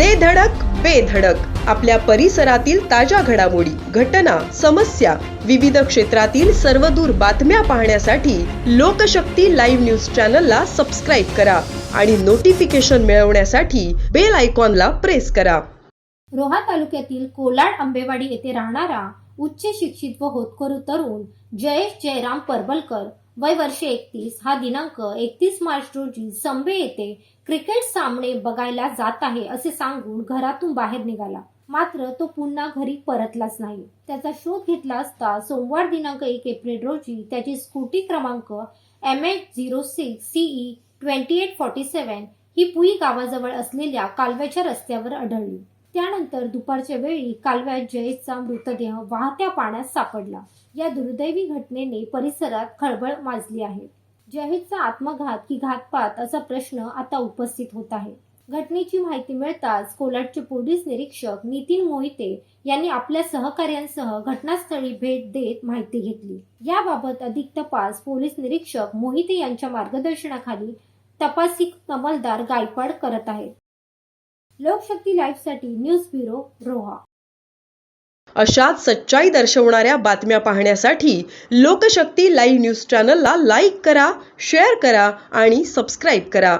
दे धडक बेधडक आपल्या परिसरातील ताज्या घडामोडी घटना समस्या विविध क्षेत्रातील सर्वदूर बातम्या पाहण्यासाठी लोकशक्ती लाईव्ह न्यूज चॅनलला सबस्क्राईब करा आणि नोटिफिकेशन मिळवण्यासाठी बेल आयकॉनला प्रेस करा. रोहा तालुक्यातील कोलाड आंबेवाडी येथे राहणारा उच्च शिक्षित व होतकरू तरुण जयेश जयराम परबलकर वय वर्षे एकतीस. हा दिनांक एकतीस मार्च रोजी संबे येथे क्रिकेट सामने बघायला जात आहे असे सांगून घरातून बाहेर निघाला. मात्र तो पुन्हा घरी परतलाच नाही. त्याचा शोध घेतला असता सोमवार दिनांक एक एप्रिल रोजी त्याची स्कूटी क्रमांक M H zero six C E twenty eight forty seven ही पुई गावाजवळ असलेल्या कालव्याच्या रस्त्यावर आढळली. त्यानंतर दुपारच्या वेळी कालव्यात जयेशचा मृतदेह वाहत्या पाण्यात सापडला. या दुर्दैवी घटनेने परिसरात खळबळ माजली आहे. जयेशचा आत्मघात की घातपात असा प्रश्न आता उपस्थित होत आहे. घटनेची माहिती मिळताच कोलाडचे पोलीस निरीक्षक नितीन मोहिते यांनी आपल्या सहकार्यांसह घटनास्थळी भेट देत माहिती घेतली. याबाबत अधिक तपास पोलीस निरीक्षक मोहिते यांच्या मार्गदर्शनाखाली तपासिक कमलदार गायपाड करत आहेत. लोकशक्ती लाईव्हसाठी न्यूज ब्युरो रोहा. अशाच सच्चाई दर्शवणाऱ्या बातम्या पाहण्यासाठी लोकशक्ती लाईव्ह न्यूज चॅनलला लाईक करा शेअर करा आणि सबस्क्राईब करा.